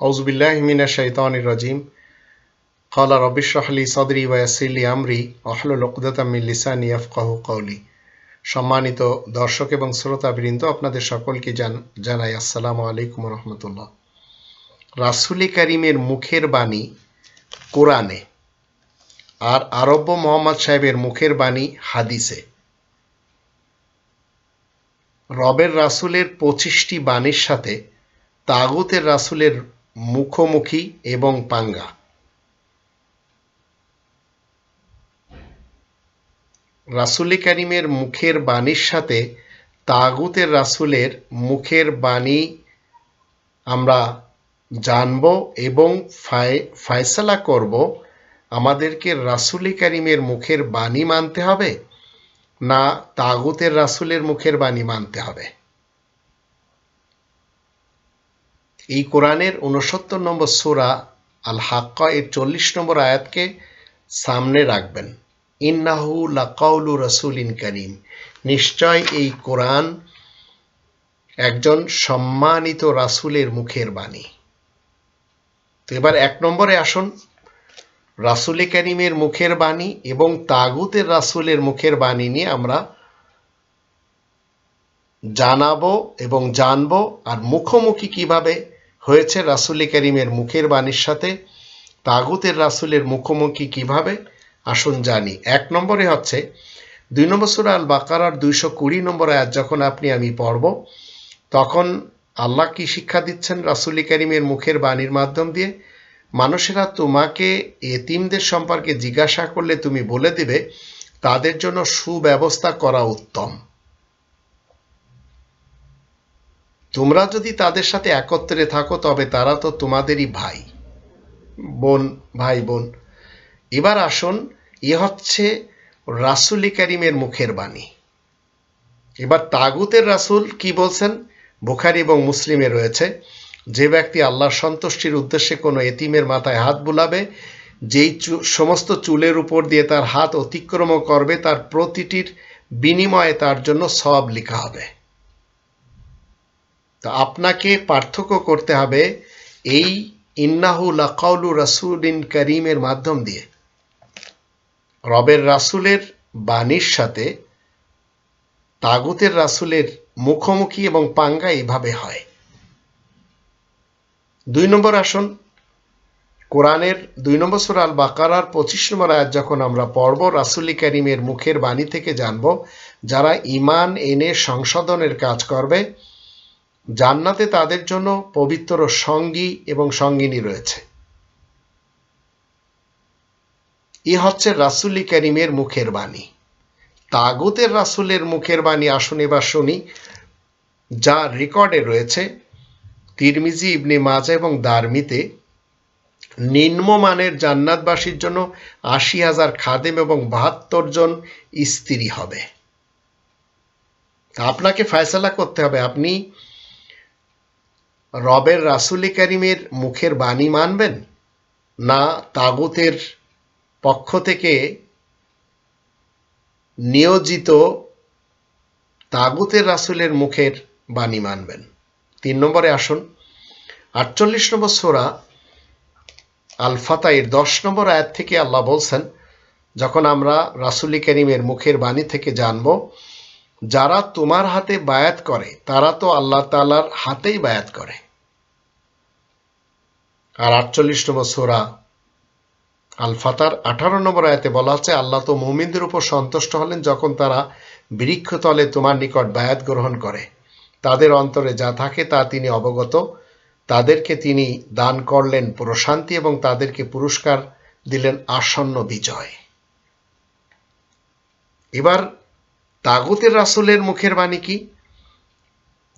আউজবিল্লাহ মিনা শৈতান রাজিম قال رب اشرح لي صدري ويسر لي امري واحلل عقدة من লিসানি يفقهوا قولي সম্মানিত দর্শক এবং শ্রোতাবৃন্দ আপনাদের সকলকে জান- জানাই আসসালামু আলাইকুম রহমতুল্লাহ রাসুলি করিমের মুখের বাণী কোরআনে আর আরব্য মোহাম্মদ সাহেবের মুখের বাণী হাদিসে রবের রাসুলের পঁচিশটি বাণীর সাথে তাগুতের রাসুলের মুখোমুখি এবং পাঙ্গা। রাসুলি করিমের মুখের বাণীর সাথে তাগুতের রাসুলের মুখের বাণী আমরা জানব এবং ফায় ফায়সালা করব। আমাদেরকে রাসুলি করিমের মুখের বাণী মানতে হবে না তাগুতের রাসুলের মুখের বাণী মানতে হবে? এই কোরআনের উনসত্তর নম্বর সুরা আল হাক্কা এর চল্লিশ নম্বর আয়াতকে সামনে রাখবেন। ইন্নাহু লাকাউলু রসুলিন করিম। নিশ্চয় এই কোরআন একজন সম্মানিত রাসুলের মুখের বাণী। তো এবার এক নম্বরে আসুন। রাসুলে করিমের মুখের বাণী এবং তাগুতের রাসুলের মুখের বাণী নিয়ে আমরা জানাব এবং জানব আর মুখোমুখি কীভাবে হয়েছে রাসুলে করিমের মুখের বাণীর সাথে। তাগুতের রাসুলের মুখোমুখি কীভাবে? আসুন জানি। এক নম্বরে হচ্ছে, দুই নম্বর সুরা আল বাকারার দুইশো কুড়ি নম্বর আয়াত যখন আপনি আমি পড়ব, তখন আল্লাহ কি শিক্ষা দিচ্ছেন রাসুলি করিমের মুখের বাণীর মাধ্যম দিয়ে? মানুষেরা তোমাকে এতিমদের সম্পর্কে জিজ্ঞাসা করলে তুমি বলে দিবে, তাদের জন্য সুব্যবস্থা করা উত্তম। তোমরা যদি তাদের সাথে একত্রে থাকো, তবে তারা তো তোমাদেরই ভাই। বোন ভাই, বোন। এবার আসুন, এ হচ্ছে রাসুলি করিমের মুখের বাণী। এবার তাগুতের রাসুল কি বলছেন? বুখারি এবং মুসলিমে রয়েছে, যে ব্যক্তি আল্লাহর সন্তুষ্টির উদ্দেশ্যে কোনো এতিমের মাথায় হাত বুলাবে, যেই সমস্ত চুলের উপর দিয়ে তার হাত অতিক্রম করবে, তার প্রতিটির বিনিময়ে তার জন্য সব লেখা হবে। তো আপনাকে পার্থক্য করতে হবে এই ইন্নাহু লাকাউলু রাসুলিন করিমের মাধ্যম দিয়ে। রবের রাসুলের বাণীর সাথে তাগুতের রাসুলের মুখোমুখি এবং পাঙ্গা এইভাবে হয়। দুই নম্বর আসন, কোরআনের দুই নম্বর সুরা আল বাকারার পঁচিশ নম্বর আয়াত যখন আমরা পড়ব, রাসুলি করিমের মুখের বাণী থেকে জানব, যারা ইমান এনে সংশোধনের কাজ করবে জান্নাতে তাদের জন্য পবিত্র সঙ্গী এবং সঙ্গিনী রয়েছে। এ হচ্ছে রাসুলি করিমের মুখের বাণী। তাগুতের রাসুলের মুখের বাণী আসুন এবার শুনি। যা রেকর্ডে রয়েছে তিরমিজি, ইবনে মাজা এবং দারমিতে। নিম্নমানের জান্নাতবাসীর জন্য আশি হাজার খাদেম এবং বাহাত্তর জন স্ত্রী হবে। আপনাকে ফয়সালা করতে হবে। আপনি রবের রাসুলি করিমের মুখের বাণী মানবেন না তাগুতের পক্ষ থেকে নিয়োজিত তাগুতের রাসুলের মুখের বাণী মানবেন? তিন নম্বরে আসুন। আটচল্লিশ নম্বর সোরা আল ফাতাইয়ের দশ নম্বর আয়াত থেকে আল্লাহ বলছেন, যখন আমরা রাসুলি করিমের মুখের বাণী থেকে জানব, যারা তোমার হাতে বায়াত করে, তারা তো আল্লাহ তালার হাতেই বায়াত করে। আর আটচল্লিশ নম্বর সোরা আল ফাতার আঠারো নম্বর আয়াতে বলা হচ্ছে আল্লাহ তো মুমিনদের উপর সন্তুষ্ট হলেন যখন তারা বৃক্ষতলে তোমার নিকট বায়াত গ্রহণ করে। তাদের অন্তরে যা থাকে তা তিনি অবগত। তাদেরকে তিনি দান করলেন প্রশান্তি এবং তাদেরকে পুরস্কার দিলেন আসন্ন বিজয়। এবার তাগুতের রাসুলের মুখের বাণী কি?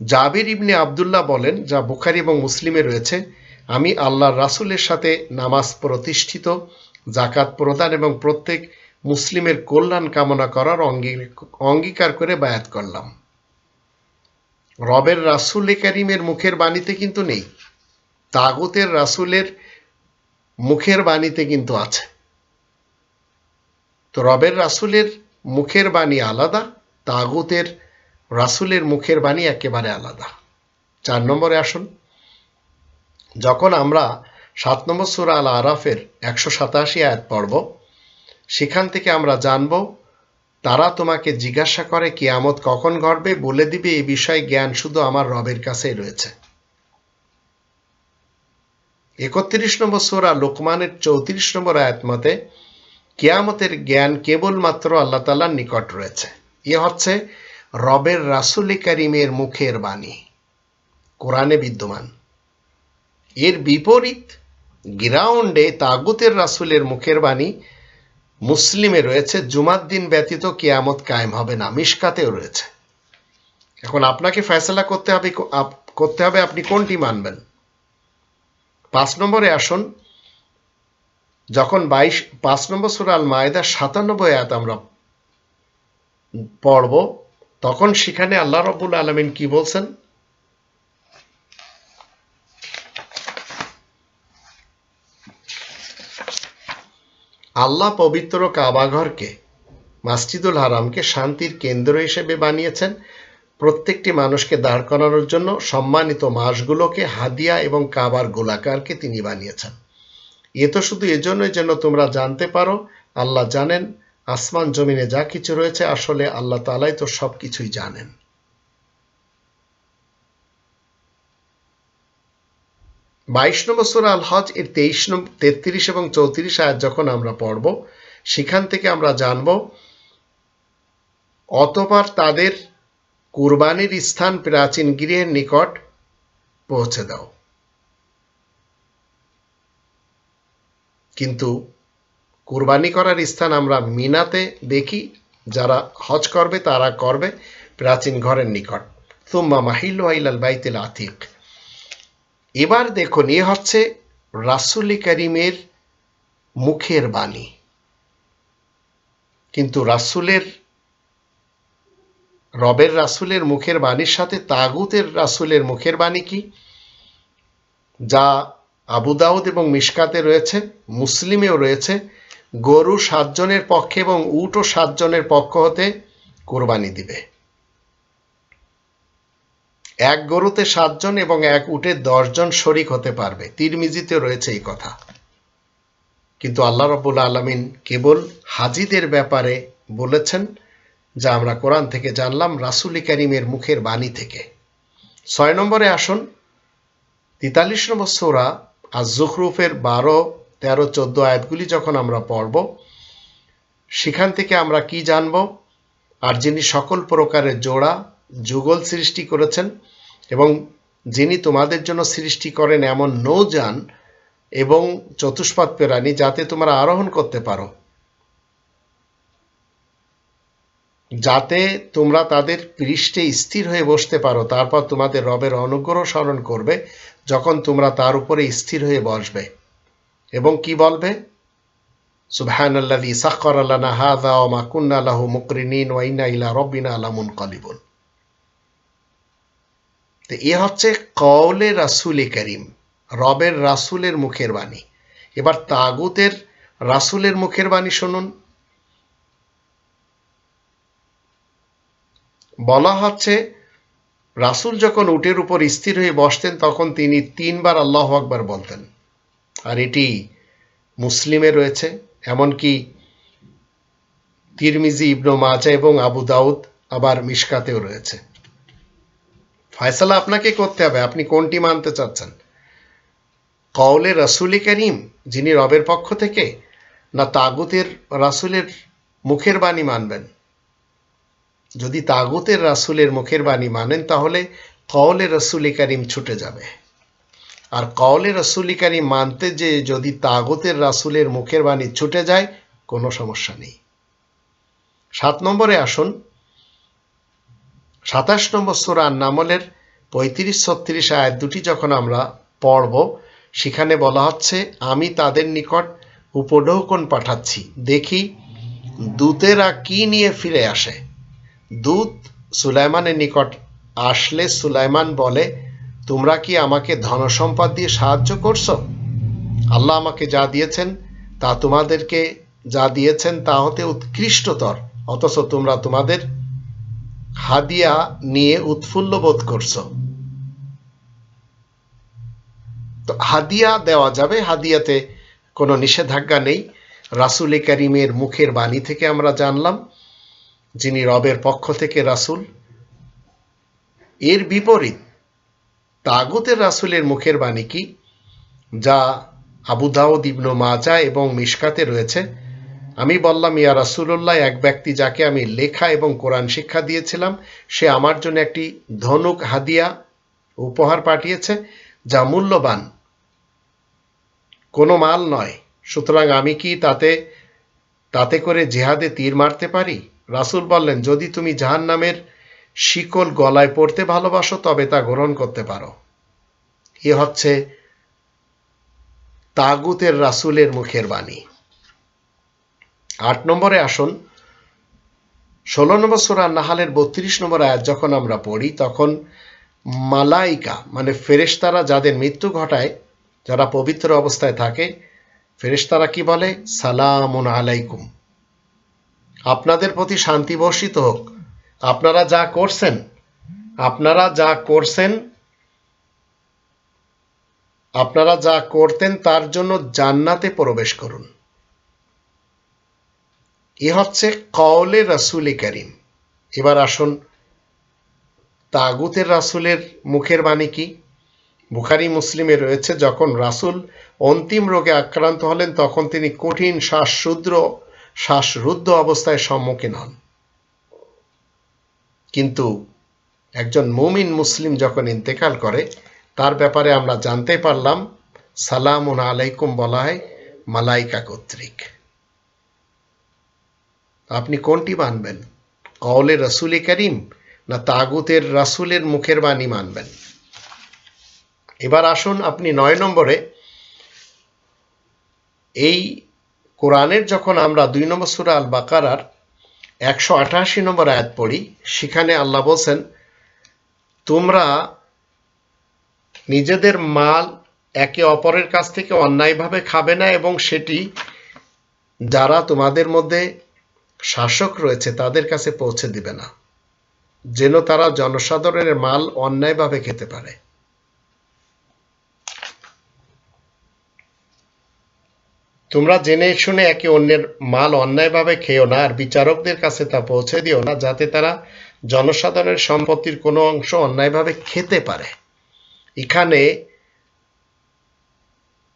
জাবির ইবনে আবদুল্লাহ বলেন, যা বুখারি এবং মুসলিমে রয়েছে আমি আল্লাহর রাসুলের সাথে নামাজ প্রতিষ্ঠিত জাকাত প্রদান এবং প্রত্যেক মুসলিমের কল্যাণ কামনা করার অঙ্গী- অঙ্গীকার করে বায়াত করলাম। রবের রাসুল করিমের মুখের বাণীতে কিন্তু নেই, তাগুতের রাসুলের মুখের বাণীতে কিন্তু আছে। তো রবের রাসুলের মুখের বাণী আলাদা, তাগুতের রাসুলের মুখের বাণী একেবারে আলাদা। চার নম্বরে আসুন। যখন আমরা সাত নম্বর সুরা আল আরাফের একশো সাতাশি আয়াত পড়ব, সেখান থেকে আমরা জানব, তারা তোমাকে জিজ্ঞাসা করে, কিয়ামত কখন ঘটবে? বলে দিবে এই বিষয়ে জ্ঞান শুধু আমার রবের কাছেই রয়েছে। একত্রিশ নম্বর সোরা লোকমানের চৌত্রিশ নম্বর আয়াত মতে, কিয়ামতের জ্ঞান কেবলমাত্র আল্লাহ তালার নিকট রয়েছে। এ হচ্ছে রবের রাসুলি করিমের মুখের বাণী। কোরআনে বিদ্যমান। এর বিপরীত, গ্রাউন্ডে তাগুতের রাসুলের মুখের বাণী, মুসলিমে রয়েছে, জুমার দিন ব্যতীত কেয়ামত কায়েম হবে না মিসকাতেও রয়েছে। এখন আপনাকে ফয়সলা করতে হবে করতে হবে আপনি কোনটি মানবেন? পাঁচ নম্বরে আসুন, যখন বাইশ, পাঁচ নম্বর সুরাল মায়েদার সাতানব্বই আয়াত আমরা পড়ব, তখন সেখানে আল্লাহ রব্বুল আলমিন কি বলছেন? আল্লাহ পবিত্র কাবাঘরকে মাসজিদুল হারামকে শান্তির কেন্দ্র হিসেবে বানিয়েছেন। প্রত্যেকটি মানুষকে দাঁড় করানোর জন্য সম্মানিত মাসগুলোকে হাদিয়া এবং কাবার গোলাকারকে তিনি বানিয়েছেন। এ তো শুধু এজন্যই যেন তোমরা জানতে পারো, আল্লাহ জানেন, আসমান জমিনে যা কিছু রয়েছে আসলে আল্লাহ তালাই তো সব কিছুই জানেন। বাইশ নম্বর সুরা আল হজ এর তেইশ তেত্রিশ এবং চৌত্রিশ আয়াত যখন আমরা পড়ব, সেখান থেকে আমরা জানব অতবার তাদের কুরবানির স্থান প্রাচীন গৃহের নিকট পৌঁছে দাও। কিন্তু কুরবানি করার স্থান আমরা মিনাতে দেখি, যারা হজ করবে, তারা করবে প্রাচীন ঘরের নিকট। তুম্মা মাহিল আইলাল বাইতিল আতিক। এবার দেখুন, এ হচ্ছে রাসুলি করিমের মুখের বাণী। কিন্তু রাসুলের, রবের রাসুলের মুখের বাণীর সাথে তাগুতের রাসুলের মুখের বাণী কি? যা আবু দাউদ এবং মিশকাতে রয়েছে, মুসলিমেও রয়েছে। গরু সাতজনের পক্ষে এবং উটও সাতজনের পক্ষ হতে কোরবানি দিবে। এক গরুতে সাতজন এবং এক উটে দশজন শরিক হতে পারবে। তিরমিজিতে রয়েছে এই কথা। কিন্তু আল্লাহ রবুল আলমিন কেবল হাজিদের ব্যাপারে বলেছেন, যা আমরা কোরআন থেকে জানলাম, রাসুলি করিমের মুখের বাণী থেকে। ছয় নম্বরে আসুন, তেতাল্লিশ নম্বর সোরা আর জুখরুফের বারো, তেরো, চোদ্দ আয়াতগুলি যখন আমরা পড়ব, সেখান থেকে আমরা কি জানব? আর যিনি সকল প্রকারের জোড়া যুগল সৃষ্টি করেছেন এবং যিনি তোমাদের জন্য সৃষ্টি করেন এমন নৌযান এবং চতুষ্পাত প্রাণী যাতে তোমরা আরোহণ করতে পারো। যাতে তোমরা তাদের পৃষ্ঠে স্থির হয়ে বসতে পারো, তারপর তোমাদের রবের অনুগ্রহ স্মরণ করবে যখন তোমরা তার উপরে স্থির হয়ে বসবে। এবং কি বলবে? সুবহান আল্লাদি সাক্ষর আল্লাহ হাদা ও মাকুন্না আল্লাহ মুকরিনিন ওয়াইনা ইলা রব্বিনা আলামুন কলিবুন তো এ হচ্ছে কওলে রাসুল করিম, রবের রাসুলের মুখের বাণী। এবার তাগুতের রাসুলের মুখের বাণী শুনুন। বলা হচ্ছে, রাসুল যখন উটের উপর স্থির হয়ে বসতেন, তখন তিনি তিনবার আল্লাহ আকবার বলতেন। আর এটি মুসলিমে রয়েছে, এমনকি তিরমিজি, ইবনু মাজা এবং আবু দাউদ আবার মিশকাতেও রয়েছে। ফয়সালা আপনাকে করতে হবে, আপনি কোনটি মানতে চাচ্ছেন? কওলে রসুলি করিম, যিনি রবের পক্ষ থেকে, না তাগুতের রাসুলের মুখের বাণী মানবেন? যদি তাগুতের রাসুলের মুখের বাণী মানেন, তাহলে কওলে রসুলি করিম ছুটে যাবে। আর কওলে রসুলি করিম মানতে যে যদি তাগুতের রাসুলের মুখের বাণী ছুটে যায়, কোনো সমস্যা নেই। সাত নম্বরে আসুন। সাতাশ নম্বর সুরান নামলের পঁয়ত্রিশ, ছত্রিশ আয়াত দুটি যখন আমরা পড়ব, সেখানে বলা হচ্ছে, আমি তাদের নিকট উপঢৌকন পাঠাচ্ছি। দেখি, দূতেরা কি নিয়ে ফিরে আসে? দূত সুলাইমানের নিকট আসলে সুলাইমান বলে, তোমরা কি আমাকে ধনসম্পদ দিয়ে সাহায্য করছ? আল্লাহ আমাকে যা দিয়েছেন, তা তোমাদেরকে যা দিয়েছেন, তা হতে উৎকৃষ্টতর, অথচ তোমরা তোমাদের হাদিয়া নিয়ে উৎফুল্ল বোধ করছ। তো হাদিয়া দেওয়া যাবে, হাদিয়াতে কোনো নিষেধাজ্ঞা নেই। রাসুল করিমের মুখের বাণী থেকে আমরা জানলাম, যিনি রবের পক্ষ থেকে রাসুল। এর বিপরীত, তাগুতের রাসুলের মুখের বাণী কি? যা আবু দাউদ ইবনু মাজা এবং মিশকাতে রয়েছে। আমি বললাম, ইয়া রাসুল্লাহ এক ব্যক্তি যাকে আমি লেখা এবং কোরআন শিক্ষা দিয়েছিলাম, সে আমার জন্য একটি ধনুক হাদিয়া উপহার পাঠিয়েছে, যা মূল্যবান। কোনো মাল নয়। সুতরাং আমি কি তাতে তাতে করে জেহাদে তীর মারতে পারি? রাসুল বললেন, যদি তুমি জাহান নামের শিকল গলায় পড়তে ভালোবাসো, তবে তা গ্রহণ করতে পারো। এ হচ্ছে তাগুতের রাসুলের মুখের বাণী। আট নম্বরে আসুন। ষোলো নম্বর সুরা নাহালের বত্রিশ নম্বর আয়াত যখন আমরা পড়ি, তখন মালাইকা মানে ফেরেশতারা যাদের মৃত্যু ঘটায়, যারা পবিত্র অবস্থায় থাকে, ফেরেশতারা কি বলে? সালামুন আলাইকুম। আপনাদের প্রতি শান্তি বর্ষিত হোক। আপনারা যা করছেন, আপনারা যা করছেন, আপনারা যা করতেন তার জন্য জান্নাতে প্রবেশ করুন। এ হচ্ছে কওলে রাসুল করিম। এবার আসুন, তাগুতের রাসুলের মুখের বাণী কি? বুখারি, মুসলিমে রয়েছে, যখন রাসুল অন্তিম রোগে আক্রান্ত হলেন, তখন তিনি কঠিন শ্বাসরুদ্র, শ্বাসরুদ্ধ অবস্থায় সম্মুখীন হন। কিন্তু একজন মুমিন মুসলিম যখন ইন্তেকাল করে, তার ব্যাপারে আমরা জানতে পারলাম, সালামুন আলাইকুম বলা হয় মালাইকা কর্তৃক। আপনি কোনটি মানবেন? কওলে রসুল করিম না তাগুতের রাসুলের মুখের বাণী মানবেন? এবার আসুন আপনি নয় নম্বরে। এই কোরআনের যখন আমরা দুই নম্বর সুরা আল বাকারার একশো আঠাশি নম্বর আয়াত পড়ি, সেখানে আল্লাহ বলছেন, তোমরা নিজেদের মাল একে অপরের কাছ থেকে অন্যায়ভাবে খাবে না এবং সেটি যারা তোমাদের মধ্যে শাসক রয়েছে, তাদের কাছে পৌঁছে দিবে না। যেন তারা জনসাধারণের মাল অন্যায়ভাবে খেতে পারে। তোমরা জেনে শুনে একে অন্যের মাল অন্যায়ভাবে খেও না, আর বিচারকদের কাছে তা পৌঁছে দিও না, যাতে তারা জনসাধারণের সম্পত্তির কোনো অংশ অন্যায়ভাবে খেতে পারে। এখানে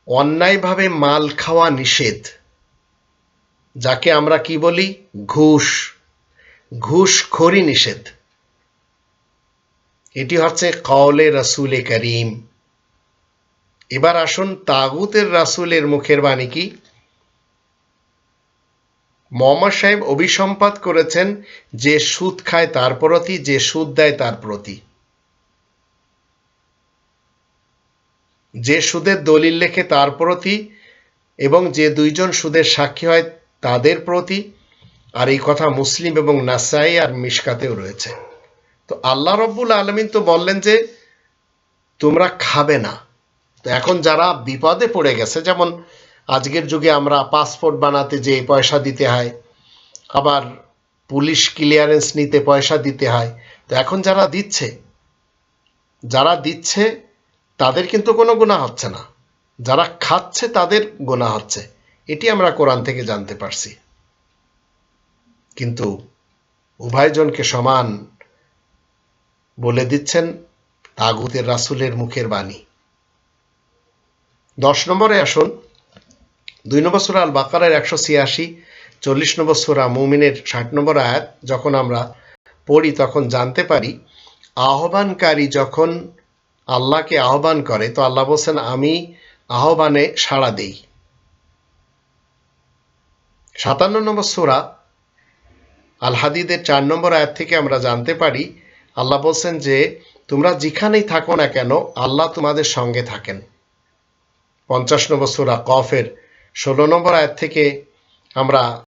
অন্যায়ভাবে মাল খাওয়া নিষেধ। যাকে আমরা কি বলি? ঘুষ। ঘুষ খড়ি নিষেধ। এটি হচ্ছে কওলে রাসুলে করিম। এবার আসুন তাগুতের রাসুলের মুখের বাণী কি? মোহাম্মদ সাহেব অভিসম্পাদ করেছেন যে সুদ খায় তার প্রতি, যে সুদ দেয় তার প্রতি। যে সুদের দলিল লেখে তার প্রতি এবং যে দুইজন সুদের সাক্ষী হয় তাদের প্রতি, আর এই কথা মুসলিম এবং নাসাই আর মিশকাতেও রয়েছে। তো আল্লাহ রব্বুল আলমিন তো বললেন যে, তোমরা খাবে না। তো এখন যারা বিপদে পড়ে গেছে, যেমন আজকের যুগে আমরা পাসপোর্ট বানাতে যে পয়সা দিতে হয়, আবার পুলিশ ক্লিয়ারেন্স নিতে পয়সা দিতে হয়, তো এখন যারা দিচ্ছে যারা দিচ্ছে, তাদের কিন্তু কোনো গুণা হচ্ছে না। যারা খাচ্ছে, তাদের গোনা হচ্ছে। এটি আমরা কোরআন থেকে জানতে পারছি। কিন্তু উভয়জনকে সমান বলে দিচ্ছেন তাগুতের রাসুলের মুখের বাণী। দশ নম্বরে আসুন। দুই নম্বর সুরা আল বাকারের একশো ছিয়াশি, চল্লিশ নম্বর সুরা মুমিনের ষাট নম্বর আয়াত যখন আমরা পড়ি, তখন জানতে পারি, আহ্বানকারী যখন আল্লাহকে আহ্বান করে, তো আল্লাহ বলছেন, আমি আহ্বানে সাড়া দেই। সাতান্ন নম্বর সুরা আল হাদিদের চার নম্বর আয়াত থেকে আমরা জানতে পারি, আল্লাহ বলছেন যে, তোমরা যেখানেই থাকো না কেন, আল্লাহ তোমাদের সঙ্গে থাকেন। পঞ্চাশ নম্বর সুরা কফের ষোলো নম্বর আয়াত থেকে আমরা